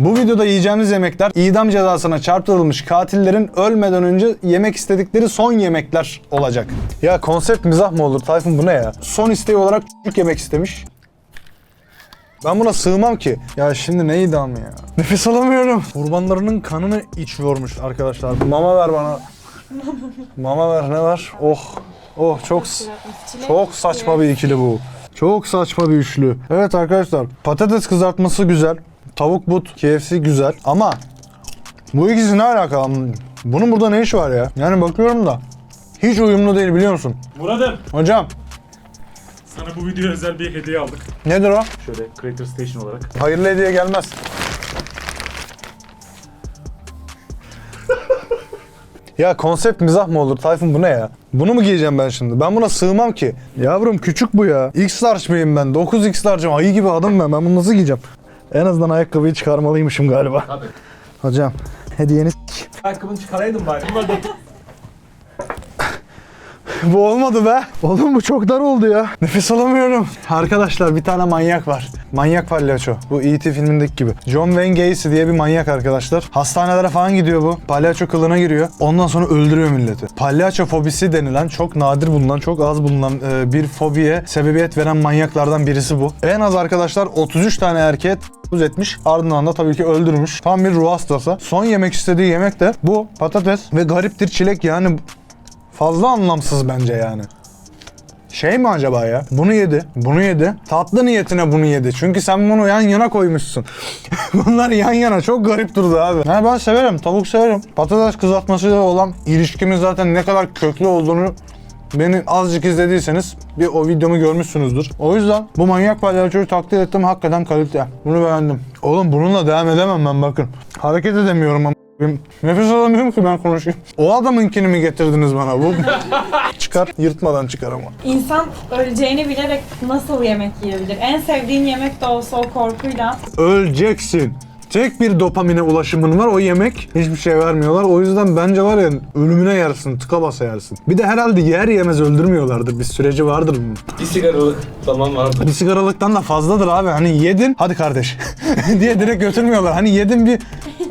Bu videoda yiyeceğimiz yemekler idam cezasına çarptırılmış katillerin ölmeden önce yemek istedikleri son yemekler olacak. Ya konsept mizah mı olur Tayfun bu ne ya? Son isteği olarak çocuk yemek istemiş. Ben buna sığmam ki. Ya şimdi ne idamı ya? Nefes alamıyorum. Kurbanlarının kanını içiyormuş arkadaşlar. Mama ver bana. Mama ver ne var? Oh. Oh çok çok saçma bir ikili bu. Çok saçma bir üçlü. Evet arkadaşlar patates kızartması güzel. Tavuk but KFC güzel ama bu ikisi ne alaka? Bunun burada ne işi var ya? Yani bakıyorum da hiç uyumlu değil biliyor musun? Murat'ım Hocam sana bu videoya özel bir hediye aldık. nedir o? Şöyle Creator Station olarak. Hayırlı hediye gelmez. ya konsept mizah mı olur Tayfun bu ne ya? Bunu mu giyeceğim ben şimdi? Ben buna sığmam ki. Yavrum küçük bu ya. X large mıyım ben? 9X large'ım. Ayı gibi adam ben. Ben bunu nasıl giyeceğim? En azından ayakkabıyı çıkarmalıymışım galiba. Tabii. Hocam hediyeniz Ayakkabını çıkaraydın bari. Bu olmadı be. Oğlum bu çok dar oldu ya. Nefes alamıyorum. Arkadaşlar bir tane manyak var. Manyak palyaço. Bu E.T. filmindeki gibi. John Wayne Gacy diye bir manyak arkadaşlar. Hastanelere falan gidiyor bu. Palyaço kılığına giriyor. Ondan sonra öldürüyor milleti. Palyaço fobisi denilen çok nadir bulunan, çok az bulunan e, bir fobiye sebebiyet veren manyaklardan birisi bu. En az arkadaşlar 33 tane erkeğe tuz etmiş. Ardından da tabii ki öldürmüş. Tam bir ruh hastası. Son yemek istediği yemek de bu patates ve gariptir çilek yani fazla anlamsız bence yani. Şey mi acaba ya? Bunu yedi, bunu yedi. Tatlı niyetine bunu yedi. Çünkü sen bunu yan yana koymuşsun. Bunlar yan yana çok garip durdu abi. Yani ben severim, tavuk severim. Patates kızartmasıyla olan ilişkimin zaten ne kadar köklü olduğunu beni azıcık izlediyseniz bir o videomu görmüşsünüzdür. O yüzden bu manyak palyaçoyu takdir ettim. Hakikaten kalite. Bunu beğendim. Oğlum bununla devam edemem ben bakın. Hareket edemiyorum ama. Benim Nefes alamıyorum ki ben konuşayım. O adamınkini mi getirdiniz bana? Bu çıkar, yırtmadan çıkar ama. İnsan öleceğini bilerek nasıl yemek yiyebilir? En sevdiğin yemek de olsa o korkuyla. Öleceksin. Tek bir dopamine ulaşımın var o yemek. Hiçbir şey vermiyorlar. O yüzden bence var ya ölümüne yersin, tıka basa yersin. Bir de herhalde yer yemez öldürmüyorlardır. Bir süreci vardır bunun. Bir sigaralık zaman vardı. Bir sigaralıktan da fazladır abi. Hani yedin, hadi kardeş diye direkt götürmüyorlar. Hani yedin bir...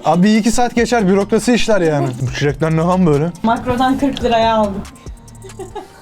Abi iki saat geçer bürokrasi işler yani. Bu çilekler ne lan böyle? Makrodan 40 liraya aldım.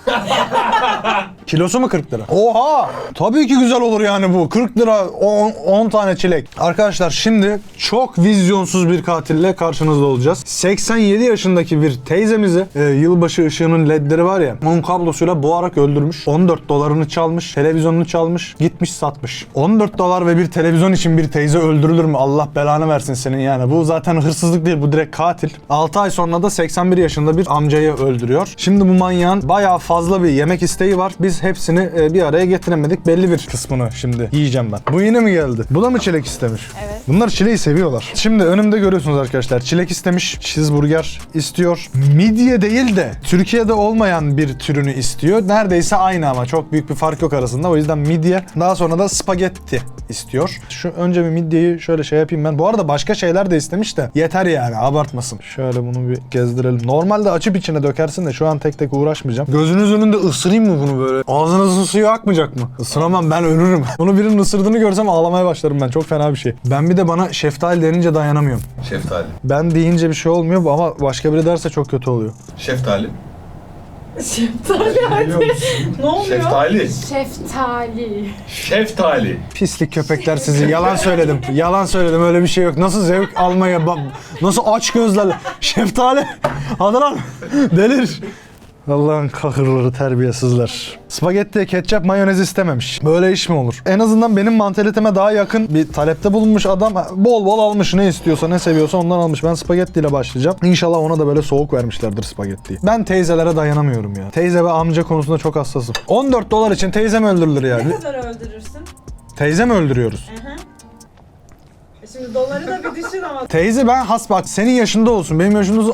Kilosu mu 40 lira? Oha! Tabii ki güzel olur yani bu. 40 lira 10, 10 tane çilek. Arkadaşlar şimdi çok vizyonsuz bir katille karşınızda olacağız. 87 yaşındaki bir teyzemizi e, yılbaşı ışığının ledleri var ya onun kablosuyla boğarak öldürmüş. 14 dolarını çalmış, televizyonunu çalmış, gitmiş satmış. 14 dolar ve bir televizyon için bir teyze öldürülür mü? Allah belanı versin senin yani. Bu zaten hırsızlık değil bu direkt katil. 6 ay sonra da 81 yaşında bir amcayı öldürüyor. Şimdi bu manyağın bayağı fazla bir yemek isteği var. Biz hepsini e, bir araya getiremedik. Belli bir kısmını şimdi yiyeceğim ben. Bu yine mi geldi? Bu da mı çilek istemiş? Evet. Bunlar çileği seviyorlar. Şimdi önümde görüyorsunuz arkadaşlar. Çilek istemiş, cheeseburger istiyor. Midye değil de Türkiye'de olmayan bir türünü istiyor. Neredeyse aynı ama çok büyük bir fark yok arasında. O yüzden midye. Daha sonra da spagetti istiyor. Şu önce bir midyeyi şöyle şey yapayım ben. Bu arada başka şeyler de istemiş de yeter yani abartmasın. Şöyle bunu bir gezdirelim. Normalde açıp içine dökersin de şu an tek tek uğraşmayacağım. Gözünüz önünde ısırayım mı bunu böyle? Ağzınızın suyu akmayacak mı? Isıramam ben ölürüm. Bunu birinin ısırdığını görsem ağlamaya başlarım ben. Çok fena bir şey. Ben bir de bana şeftali denince dayanamıyorum. Şeftali. Ben deyince bir şey olmuyor ama başka biri derse çok kötü oluyor. Şeftali. Şeftali hadi. ne oluyor? Şeftali. Şeftali. Şeftali. Pislik köpekler sizi. Yalan söyledim. Yalan söyledim. Öyle bir şey yok. Nasıl zevk almaya ba- nasıl aç gözlerle şeftali. Hadi lan. Delir. Allah'ın kahırları terbiyesizler. Spagetti, ketçap, mayonez istememiş. Böyle iş mi olur? En azından benim mantaliteme daha yakın bir talepte bulunmuş adam. Bol bol almış ne istiyorsa ne seviyorsa ondan almış. Ben spagetti ile başlayacağım. İnşallah ona da böyle soğuk vermişlerdir spagettiyi. Ben teyzelere dayanamıyorum ya. Teyze ve amca konusunda çok hassasım. 14 dolar için teyze mi öldürülür Ne yani? kadar öldürürsün? Teyze mi öldürüyoruz? Hı hı. E Şimdi doları da bir düşün ama. Teyze ben has bak senin yaşında olsun benim yaşımda olsun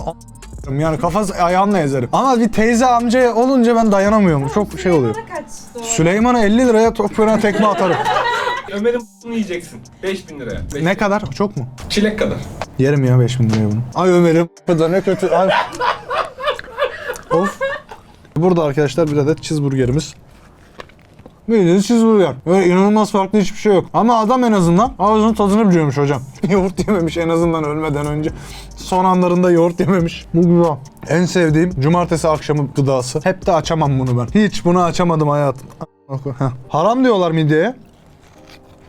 a- yani kafası ayağımla ezerim. Ama bir teyze amca olunca ben dayanamıyorum. Çok şey oluyor. Bana kaç dolar? Süleyman'a 50 liraya toprağına tekme atarım. Ömer'in bunu yiyeceksin. 5000 liraya. Beş- ne kadar? Çok mu? Çilek kadar. Yerim ya 5000 liraya bunu. Ay Ömer'im. Bu da ne kötü. Ay. of. Burada arkadaşlar bir adet cheeseburgerimiz. Bildiğiniz cheeseburger. Böyle inanılmaz farklı hiçbir şey yok. Ama adam en azından ağzının tadını biliyormuş hocam. yoğurt yememiş en azından ölmeden önce. Son anlarında yoğurt yememiş. Bu güzel. En sevdiğim cumartesi akşamı gıdası. Hep de açamam bunu ben. Hiç bunu açamadım hayatım. Haram diyorlar midyeye.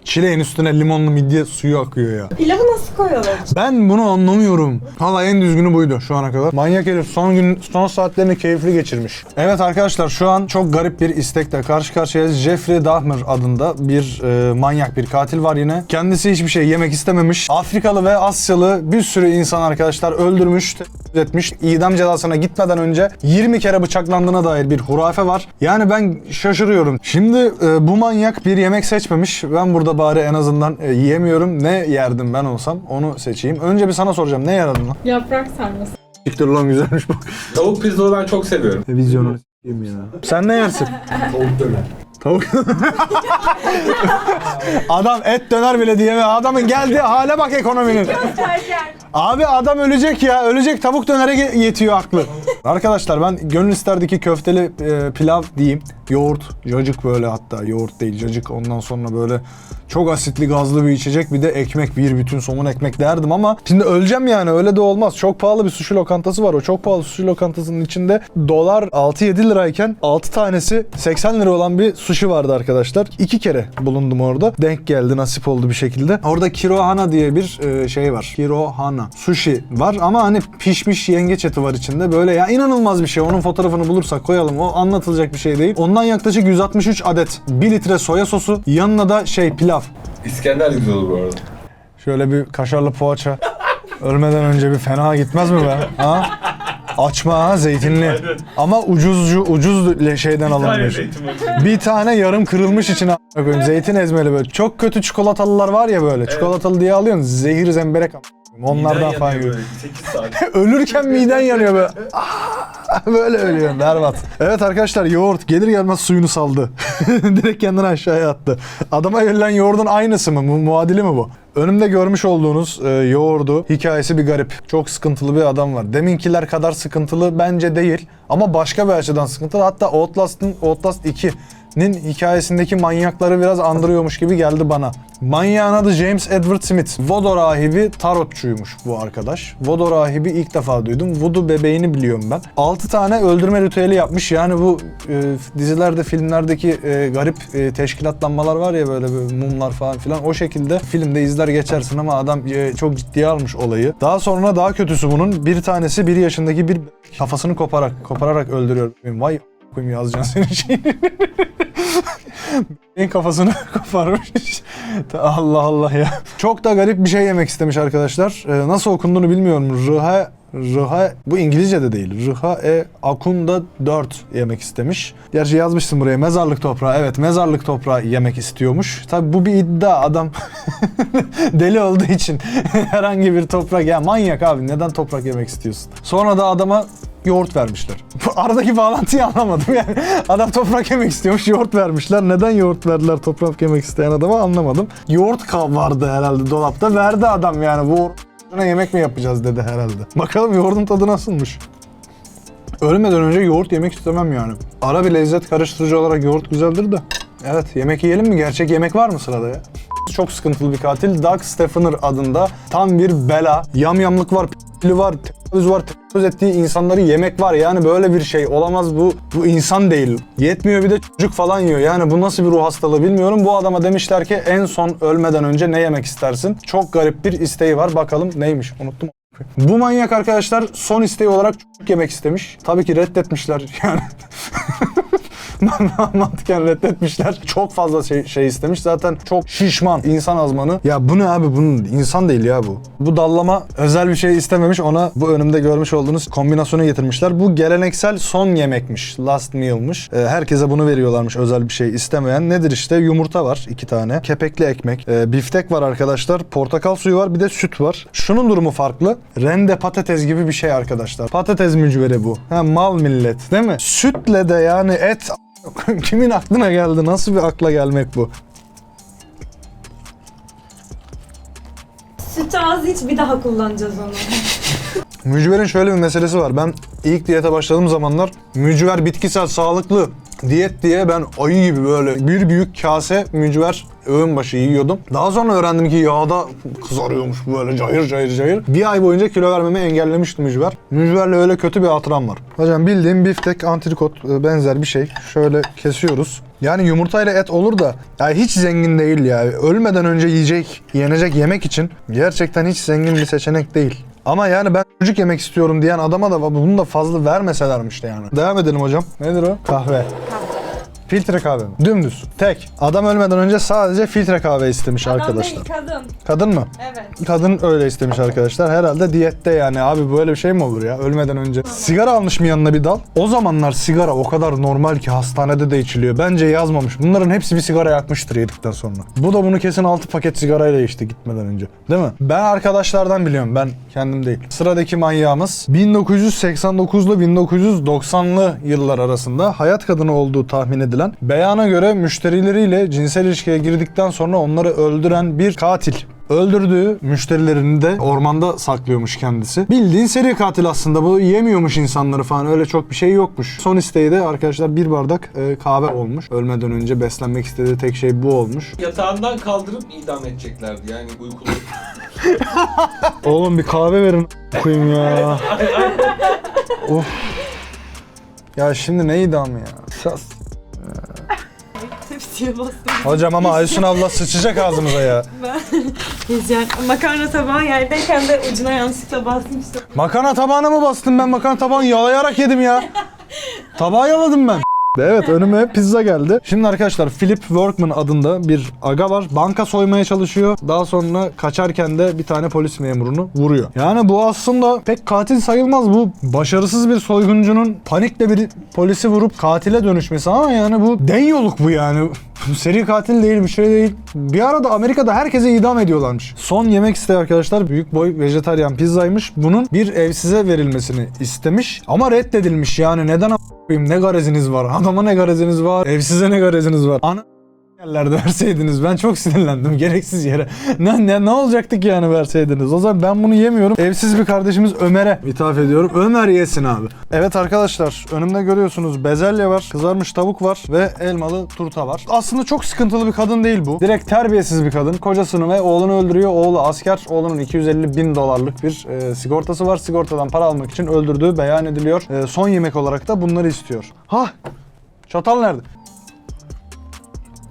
Çileğin üstüne limonlu midye suyu akıyor ya. Pilavı koyuyorlar? Ben bunu anlamıyorum. Valla en düzgünü buydu şu ana kadar. Manyak herif son gün son saatlerini keyifli geçirmiş. Evet arkadaşlar şu an çok garip bir istekle karşı karşıyayız. Jeffrey Dahmer adında bir e, manyak bir katil var yine. Kendisi hiçbir şey yemek istememiş. Afrikalı ve Asyalı bir sürü insan arkadaşlar öldürmüş, etmiş. İdam cezasına gitmeden önce 20 kere bıçaklandığına dair bir hurafe var. Yani ben şaşırıyorum. Şimdi e, bu manyak bir yemek seçmemiş. Ben burada bari en azından e, yiyemiyorum. Ne yerdim ben olsam onu seçeyim. Önce bir sana soracağım. Ne yaradın lan? Yaprak sarması. Siktir lan güzelmiş bak. Tavuk pirzola ben çok seviyorum. Vizyonu ya. Sen ne yersin? Tavuk döner. Tavuk. adam et döner bile diyemiyor. Adamın geldiği hale bak ekonominin. Abi adam ölecek ya. Ölecek tavuk dönere yetiyor aklı. Arkadaşlar ben gönül isterdi ki köfteli e, pilav diyeyim. Yoğurt, cacık böyle hatta yoğurt değil cacık. Ondan sonra böyle çok asitli gazlı bir içecek bir de ekmek bir bütün somun ekmek derdim ama şimdi öleceğim yani öyle de olmaz. Çok pahalı bir sushi lokantası var. O çok pahalı sushi lokantasının içinde dolar 6-7 lirayken 6 tanesi 80 lira olan bir sushi vardı arkadaşlar. İki kere bulundum orada. Denk geldi nasip oldu bir şekilde. Orada Kirohana diye bir e, şey var. Kirohana sushi var ama hani pişmiş yengeç eti var içinde. Böyle ya inanılmaz bir şey. Onun fotoğrafını bulursak koyalım. O anlatılacak bir şey değil. Ondan yaklaşık 163 adet 1 litre soya sosu. Yanına da şey pilav. İskender de güzel olur bu arada. Şöyle bir kaşarlı poğaça. Ölmeden önce bir fena gitmez mi be? Ha? Açma ha zeytinli. Ama ucuzcu ucuz şeyden alınmış. Bir tane yarım kırılmış içine koyayım. Zeytin ezmeli böyle. Çok kötü çikolatalılar var ya böyle. Çikolatalı diye alıyorsun. Zehir zemberek. Onlardan falan yiyor. böyle 8 saat. Ölürken miden yanıyor böyle. böyle ölüyorsun berbat. Evet arkadaşlar yoğurt gelir gelmez suyunu saldı. Direkt kendini aşağıya attı. Adama verilen yoğurdun aynısı mı? Mu- muadili mi bu? Önümde görmüş olduğunuz e, yoğurdu hikayesi bir garip. Çok sıkıntılı bir adam var. Deminkiler kadar sıkıntılı bence değil. Ama başka bir açıdan sıkıntılı. Hatta Outlast'ın Outlast 2'nin hikayesindeki manyakları biraz andırıyormuş gibi geldi bana. Manyağın adı James Edward Smith. Voodoo rahibi tarotçuymuş bu arkadaş. Voodoo rahibi ilk defa duydum. Voodoo bebeğini biliyorum ben. 6 tane öldürme ritüeli yapmış. Yani bu e, dizilerde, filmlerdeki e, garip e, teşkilatlanmalar var ya böyle, böyle mumlar falan filan. O şekilde filmde izler geçersin ama adam e, çok ciddiye almış olayı. Daha sonra daha kötüsü bunun bir tanesi bir yaşındaki bir kafasını koparak kopararak öldürüyor. Vay koyayım yazacaksın senin şeyini. En kafasını koparmış. Allah Allah ya. Çok da garip bir şey yemek istemiş arkadaşlar. Ee, nasıl okunduğunu bilmiyorum. Rıha Rıha bu İngilizce de değil. Rıha e Akunda 4 yemek istemiş. Gerçi yazmışsın buraya mezarlık toprağı. Evet mezarlık toprağı yemek istiyormuş. Tabi bu bir iddia adam deli olduğu için herhangi bir toprak ya manyak abi neden toprak yemek istiyorsun? Sonra da adama yoğurt vermişler. Aradaki bağlantıyı anlamadım yani. Adam toprak yemek istiyormuş, yoğurt vermişler. Neden yoğurt verdiler toprak yemek isteyen adama anlamadım. Yoğurt vardı herhalde dolapta. Verdi adam yani. Bu or- yemek mi yapacağız dedi herhalde. Bakalım yoğurdun tadı nasılmış. Ölmeden önce yoğurt yemek istemem yani. Ara bir lezzet karıştırıcı olarak yoğurt güzeldir de. Evet yemek yiyelim mi? Gerçek yemek var mı sırada ya? Çok sıkıntılı bir katil. Doug Stephaner adında tam bir bela. Yamyamlık var, p***li var, tecavüz var, tecavüz ettiği insanları yemek var. Yani böyle bir şey olamaz bu. Bu insan değil. Yetmiyor bir de çocuk falan yiyor. Yani bu nasıl bir ruh hastalığı bilmiyorum. Bu adama demişler ki en son ölmeden önce ne yemek istersin? Çok garip bir isteği var. Bakalım neymiş? Unuttum. Bu manyak arkadaşlar son isteği olarak çocuk yemek istemiş. Tabii ki reddetmişler yani. Mantıken reddetmişler. Çok fazla şey, şey istemiş. Zaten çok şişman insan azmanı. Ya bu ne abi? Bunun insan değil ya bu. Bu dallama özel bir şey istememiş. Ona bu önümde görmüş olduğunuz kombinasyonu getirmişler. Bu geleneksel son yemekmiş. Last meal'mış. Ee, herkese bunu veriyorlarmış özel bir şey istemeyen. Nedir işte? Yumurta var iki tane. Kepekli ekmek. Ee, biftek var arkadaşlar. Portakal suyu var. Bir de süt var. Şunun durumu farklı. Rende patates gibi bir şey arkadaşlar. Patates mücveri bu. Ha, mal millet değil mi? Sütle de yani et Kimin aklına geldi? Nasıl bir akla gelmek bu? Süt ağzı hiç bir daha kullanacağız onu. Mücverin şöyle bir meselesi var. Ben ilk diyete başladığım zamanlar mücver bitkisel, sağlıklı, Diyet diye ben ayı gibi böyle bir büyük kase mücver öğün başı yiyordum. Daha sonra öğrendim ki yağda kızarıyormuş böyle cayır cayır cayır. Bir ay boyunca kilo vermemi engellemişti mücver. Mücverle öyle kötü bir hatıram var. Hocam bildiğim biftek, antrikot e, benzer bir şey. Şöyle kesiyoruz. Yani yumurtayla et olur da ya hiç zengin değil ya. Ölmeden önce yiyecek, yenecek yemek için gerçekten hiç zengin bir seçenek değil. Ama yani ben çocuk yemek istiyorum diyen adama da bunu da fazla vermeselermiş de yani. Devam edelim hocam. Nedir o? Kahve. Filtre kahve mi? Dümdüz. Tek. Adam ölmeden önce sadece filtre kahve istemiş Adam arkadaşlar. değil kadın. Kadın mı? Evet. Kadın öyle istemiş arkadaşlar. Herhalde diyette yani abi böyle bir şey mi olur ya ölmeden önce. Sigara almış mı yanına bir dal? O zamanlar sigara o kadar normal ki hastanede de içiliyor. Bence yazmamış. Bunların hepsi bir sigara yakmıştır yedikten sonra. Bu da bunu kesin 6 paket sigarayla içti gitmeden önce. Değil mi? Ben arkadaşlardan biliyorum. Ben kendim değil. Sıradaki manyağımız 1989'lu 1990'lı yıllar arasında hayat kadını olduğu tahmin edilen beyana göre müşterileriyle cinsel ilişkiye girdikten sonra onları öldüren bir katil. Öldürdüğü müşterilerini de ormanda saklıyormuş kendisi. Bildiğin seri katil aslında bu yemiyormuş insanları falan öyle çok bir şey yokmuş. Son isteği de arkadaşlar bir bardak e, kahve olmuş. Ölmeden önce beslenmek istediği tek şey bu olmuş. Yatağından kaldırıp idam edeceklerdi yani uykulu. Oğlum bir kahve verin koyayım ya. of. Ya şimdi ne idam ya? Sas. Tepsiye bastım. Hocam ama Aysun abla sıçacak ağzımıza ya. Yiyeceğim. Makarna tabağı yerdeyken de ucuna yanlışlıkla basmıştım. Makarna tabağına mı bastım ben? Makarna tabağını yalayarak yedim ya. Tabağı yaladım ben. Evet önüme pizza geldi. Şimdi arkadaşlar Philip Workman adında bir aga var. Banka soymaya çalışıyor. Daha sonra kaçarken de bir tane polis memurunu vuruyor. Yani bu aslında pek katil sayılmaz. Bu başarısız bir soyguncunun panikle bir polisi vurup katile dönüşmesi ama yani bu denyoluk bu yani. Seri katil değil bir şey değil. Bir arada Amerika'da herkese idam ediyorlarmış. Son yemek isteği arkadaşlar büyük boy vejetaryen pizzaymış. Bunun bir evsize verilmesini istemiş ama reddedilmiş. Yani neden a**ayım ne gareziniz var? Adama ne gareziniz var? Evsize ne gareziniz var? Ana yerlerde verseydiniz ben çok sinirlendim gereksiz yere. Ne, ne, ne olacaktık yani verseydiniz? O zaman ben bunu yemiyorum. Evsiz bir kardeşimiz Ömer'e ithaf ediyorum. Ömer yesin abi. Evet arkadaşlar önümde görüyorsunuz bezelye var, kızarmış tavuk var ve elmalı turta var. Aslında çok sıkıntılı bir kadın değil bu. Direkt terbiyesiz bir kadın. Kocasını ve oğlunu öldürüyor. Oğlu asker. Oğlunun 250 bin dolarlık bir e, sigortası var. Sigortadan para almak için öldürdüğü beyan ediliyor. E, son yemek olarak da bunları istiyor. Ha Çatal nerede?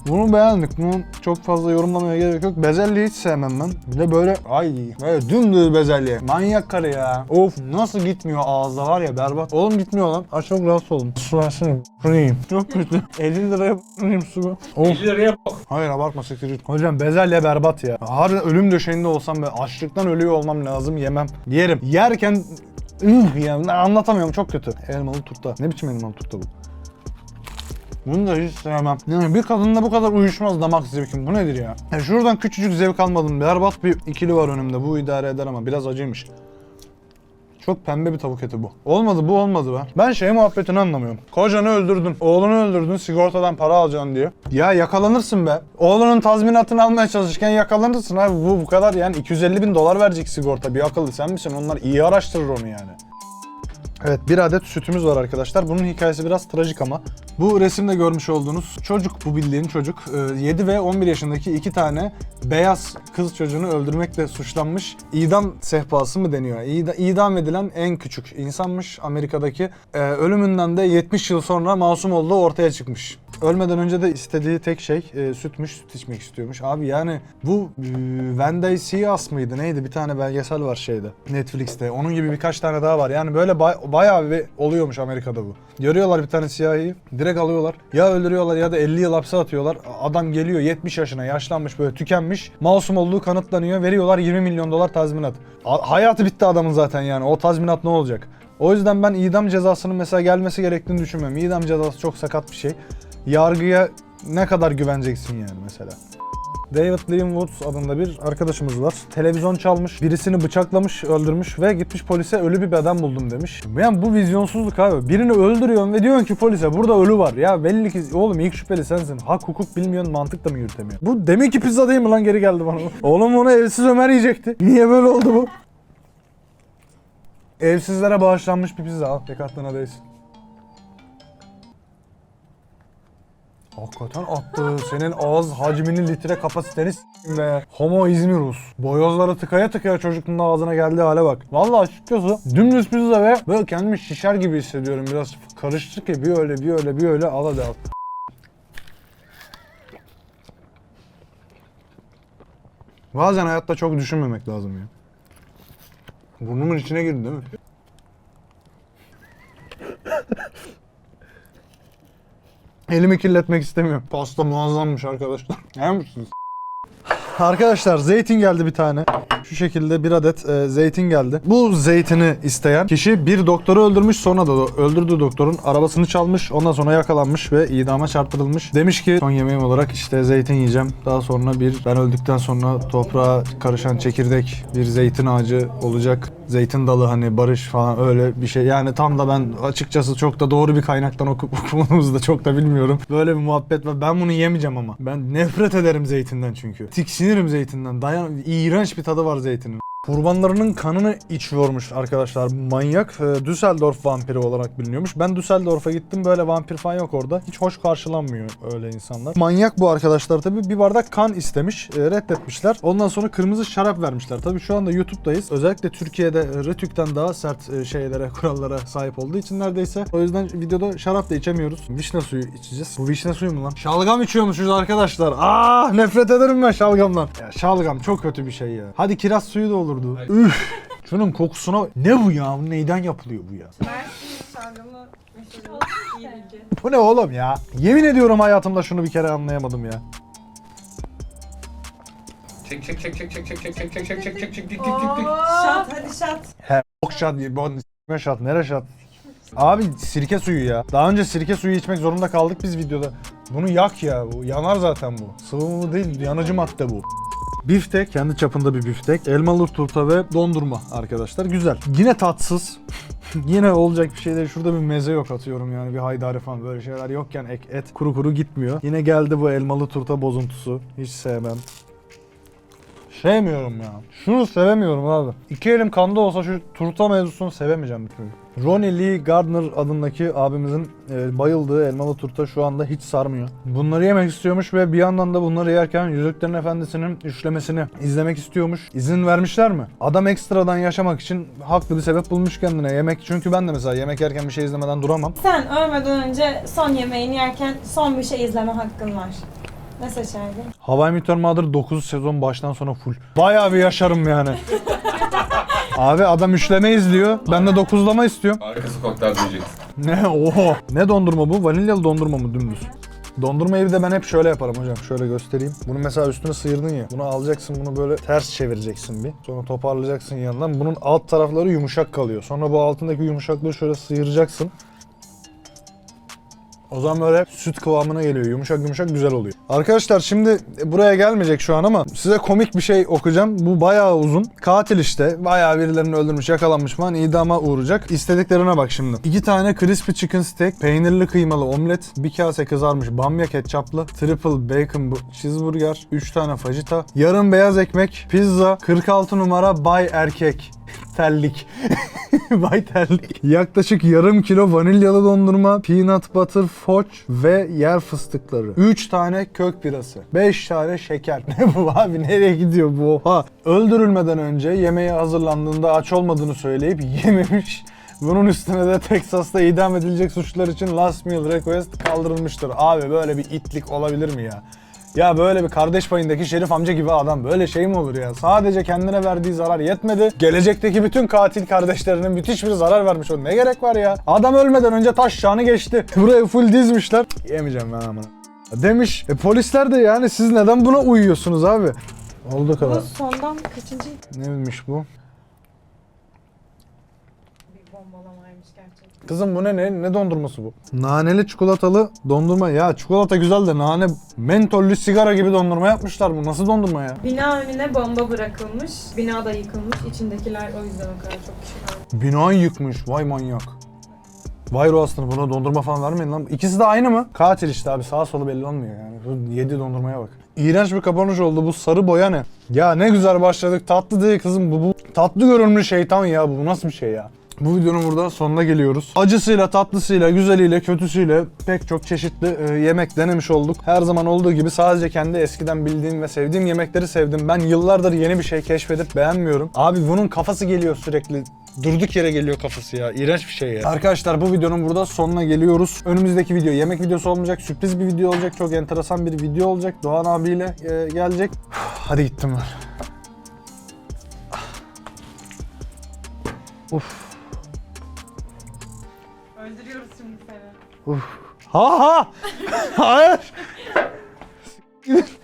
Bunu beğendik. Bunu çok fazla yorumlamaya gerek yok. Bezelye hiç sevmem ben. Bir de böyle ay böyle dümdüz bezelye. Manyak karı ya. Of nasıl gitmiyor ağızda var ya berbat. Oğlum gitmiyor lan. Ay çok rahatsız oldum. Su versene. Yiyeyim. Çok kötü. 50 liraya yiyeyim su. Of. 50 liraya bak. Hayır abartma siktir git. Hocam bezelye berbat ya. Harbiden ölüm döşeğinde olsam ve açlıktan ölüyor olmam lazım yemem. Yerim. Yerken ıh ya anlatamıyorum çok kötü. Elmalı turta. Ne biçim elmalı turta bu? Bunu da hiç sevmem. Yani bir kadınla bu kadar uyuşmaz damak zevkim. Bu nedir ya? ya? Şuradan küçücük zevk almadım. Berbat bir ikili var önümde. Bu idare eder ama biraz acıymış. Çok pembe bir tavuk eti bu. Olmadı bu olmadı be. Ben şey muhabbetini anlamıyorum. Kocanı öldürdün, oğlunu öldürdün, sigortadan para alacaksın diyor. Ya yakalanırsın be. Oğlunun tazminatını almaya çalışırken yakalanırsın abi. Bu bu kadar yani 250 bin dolar verecek sigorta. Bir akıllı sen misin? Onlar iyi araştırır onu yani. Evet bir adet sütümüz var arkadaşlar. Bunun hikayesi biraz trajik ama. Bu resimde görmüş olduğunuz çocuk bu bildiğin çocuk. Ee, 7 ve 11 yaşındaki iki tane beyaz kız çocuğunu öldürmekle suçlanmış. İdam sehpası mı deniyor? İda- İdam edilen en küçük insanmış Amerika'daki. Ee, ölümünden de 70 yıl sonra masum olduğu ortaya çıkmış. Ölmeden önce de istediği tek şey e, sütmüş, süt içmek istiyormuş. Abi yani bu e, Wendy Seas mıydı neydi? Bir tane belgesel var şeyde Netflix'te. Onun gibi birkaç tane daha var. Yani böyle bay- bayağı bir oluyormuş Amerika'da bu. Görüyorlar bir tane siyahiyi, direkt alıyorlar. Ya öldürüyorlar ya da 50 yıl hapse atıyorlar. Adam geliyor 70 yaşına, yaşlanmış böyle tükenmiş. Masum olduğu kanıtlanıyor. Veriyorlar 20 milyon dolar tazminat. A- hayatı bitti adamın zaten yani. O tazminat ne olacak? O yüzden ben idam cezasının mesela gelmesi gerektiğini düşünmüyorum. İdam cezası çok sakat bir şey. Yargıya ne kadar güveneceksin yani mesela. David Liam Woods adında bir arkadaşımız var. Televizyon çalmış, birisini bıçaklamış, öldürmüş ve gitmiş polise ölü bir beden buldum demiş. Yani bu vizyonsuzluk abi. Birini öldürüyorsun ve diyorsun ki polise burada ölü var. Ya belli ki oğlum ilk şüpheli sensin. Hak hukuk bilmiyorsun, mantık da mı yürütemiyorsun? Bu demek ki pizza değil mi lan geri geldi bana. oğlum onu evsiz Ömer yiyecekti. Niye böyle oldu bu? Evsizlere bağışlanmış bir pizza al. Tek attığına değsin. Hakikaten attı. Senin ağız hacmini litre kapasiteni s**eyim be. Homo İzmirus. Boyozları tıkaya tıkaya çocukluğun ağzına geldiği hale bak. Vallahi açıkçası dümdüz pizza ve böyle kendimi şişer gibi hissediyorum. Biraz karıştık ya bir öyle bir öyle bir öyle al hadi al. Bazen hayatta çok düşünmemek lazım ya. Burnumun içine girdi değil mi? Elimi kirletmek istemiyorum. Pasta muazzammış arkadaşlar. Yer misiniz? Arkadaşlar zeytin geldi bir tane. Şu şekilde bir adet e, zeytin geldi. Bu zeytini isteyen kişi bir doktoru öldürmüş sonra da öldürdüğü doktorun arabasını çalmış. Ondan sonra yakalanmış ve idama çarptırılmış. Demiş ki son yemeğim olarak işte zeytin yiyeceğim. Daha sonra bir ben öldükten sonra toprağa karışan çekirdek bir zeytin ağacı olacak. Zeytin dalı hani barış falan öyle bir şey. Yani tam da ben açıkçası çok da doğru bir kaynaktan oku okumadığımızı da çok da bilmiyorum. Böyle bir muhabbet var. Ben bunu yemeyeceğim ama. Ben nefret ederim zeytinden çünkü. Tiksinirim zeytinden. Dayan iğrenç bir tadı var var zeytinin. Kurbanlarının kanını içiyormuş arkadaşlar. Manyak e, Düsseldorf vampiri olarak biliniyormuş. Ben Düsseldorf'a gittim böyle vampir falan yok orada. Hiç hoş karşılanmıyor öyle insanlar. Manyak bu arkadaşlar tabi. Bir bardak kan istemiş. e, reddetmişler. Ondan sonra kırmızı şarap vermişler. Tabi şu anda YouTube'dayız. Özellikle Türkiye'de Rütük'ten daha sert e, şeylere, kurallara sahip olduğu için neredeyse. O yüzden videoda şarap da içemiyoruz. Vişne suyu içeceğiz. Bu vişne suyu mu lan? Şalgam içiyormuşuz arkadaşlar. Ah nefret ederim ben şalgamdan. Ya şalgam çok kötü bir şey ya. Hadi kiraz suyu da olurdu. Üf. Şunun kokusuna ne bu ya? Bu Neyden yapılıyor bu ya? Mersin şalgamı meşhur iyi bilgi. Bu ne oğlum ya? Yemin ediyorum hayatımda şunu bir kere anlayamadım ya. Çek çek çek çek çek çek çek çek çek çek çek çek çek dik dik dik. Şat hadi şat. He ok şat, bon s**me şat, nere şat? Abi sirke suyu ya. Daha önce sirke suyu içmek zorunda kaldık biz videoda. Bunu yak ya. Bu yanar zaten bu. Sıvı mı değil, yanıcı madde bu. Biftek, kendi çapında bir biftek. Elmalı turta ve dondurma arkadaşlar. Güzel. Yine tatsız. Yine olacak bir şey değil. Şurada bir meze yok atıyorum yani bir haydari falan böyle şeyler yokken ek, et kuru kuru gitmiyor. Yine geldi bu elmalı turta bozuntusu. Hiç sevmem. Sevmiyorum ya. Şunu sevemiyorum abi. İki elim kanda olsa şu turta mevzusunu sevemeyeceğim bir türlü. Ronnie Lee Gardner adındaki abimizin e, bayıldığı elmalı turta şu anda hiç sarmıyor. Bunları yemek istiyormuş ve bir yandan da bunları yerken Yüzüklerin Efendisi'nin üçlemesini izlemek istiyormuş. İzin vermişler mi? Adam ekstradan yaşamak için haklı bir sebep bulmuş kendine. Yemek çünkü ben de mesela yemek yerken bir şey izlemeden duramam. Sen ölmeden önce son yemeğini yerken son bir şey izleme hakkın var. Ne seçerdin? Hawaii Meteor Mother 9 sezon baştan sona full. Bayağı bir yaşarım yani. Abi adam üçleme izliyor. Ben de dokuzlama istiyorum. Arka sokaklar diyeceksin. Ne oho. Ne dondurma bu? Vanilyalı dondurma mı dümdüz? Dondurmayı bir de ben hep şöyle yaparım hocam. Şöyle göstereyim. Bunu mesela üstüne sıyırdın ya. Bunu alacaksın bunu böyle ters çevireceksin bir. Sonra toparlayacaksın yandan. Bunun alt tarafları yumuşak kalıyor. Sonra bu altındaki yumuşaklığı şöyle sıyıracaksın. O zaman böyle süt kıvamına geliyor. Yumuşak yumuşak güzel oluyor. Arkadaşlar şimdi buraya gelmeyecek şu an ama size komik bir şey okuyacağım. Bu bayağı uzun. Katil işte. Bayağı birilerini öldürmüş, yakalanmış falan idama uğrayacak. İstediklerine bak şimdi. İki tane crispy chicken steak, peynirli kıymalı omlet, bir kase kızarmış bamya ketçaplı, triple bacon bu- cheeseburger, 3 tane fajita, yarım beyaz ekmek, pizza, 46 numara bay erkek. Terlik. Bay terlik. Yaklaşık yarım kilo vanilyalı dondurma, peanut butter foç ve yer fıstıkları. 3 tane kök birası. 5 tane şeker. Ne bu abi? Nereye gidiyor bu? Oha. Öldürülmeden önce yemeğe hazırlandığında aç olmadığını söyleyip yememiş. Bunun üstüne de Texas'ta idam edilecek suçlar için last meal request kaldırılmıştır. Abi böyle bir itlik olabilir mi ya? Ya böyle bir kardeş payındaki Şerif amca gibi adam böyle şey mi olur ya? Sadece kendine verdiği zarar yetmedi. Gelecekteki bütün katil kardeşlerine müthiş bir zarar vermiş o. Ne gerek var ya? Adam ölmeden önce taş şanı geçti. Buraya full dizmişler. Yemeyeceğim ben amına. Demiş. E, polisler de yani siz neden buna uyuyorsunuz abi? Oldu Bu kadar. sondan kaçıncı Neymiş bu? bir bombalamaymış gerçekten. Kızım bu ne, ne? Ne dondurması bu? Naneli çikolatalı dondurma. Ya çikolata güzel de nane mentollü sigara gibi dondurma yapmışlar bu. Nasıl dondurma ya? Bina önüne bomba bırakılmış. Bina da yıkılmış. İçindekiler o yüzden o kadar çok kişi var. Binayı yıkmış. Vay manyak. Vay ruh aslında buna dondurma falan vermeyin lan. İkisi de aynı mı? Katil işte abi sağa solu belli olmuyor yani. Bu yedi dondurmaya bak. İğrenç bir kapanış oldu bu sarı boya ne? Ya ne güzel başladık tatlı değil kızım bu, bu tatlı görünümlü şeytan ya bu, bu nasıl bir şey ya? Bu videonun burada sonuna geliyoruz. Acısıyla, tatlısıyla, güzeliyle, kötüsüyle pek çok çeşitli e, yemek denemiş olduk. Her zaman olduğu gibi sadece kendi eskiden bildiğim ve sevdiğim yemekleri sevdim. Ben yıllardır yeni bir şey keşfedip beğenmiyorum. Abi bunun kafası geliyor sürekli. Durduk yere geliyor kafası ya. İğrenç bir şey ya. Arkadaşlar bu videonun burada sonuna geliyoruz. Önümüzdeki video yemek videosu olmayacak. Sürpriz bir video olacak. Çok enteresan bir video olacak. Doğan abiyle e, gelecek. Hadi gittim ben. Uf. Seni. Ha ha! Hayır!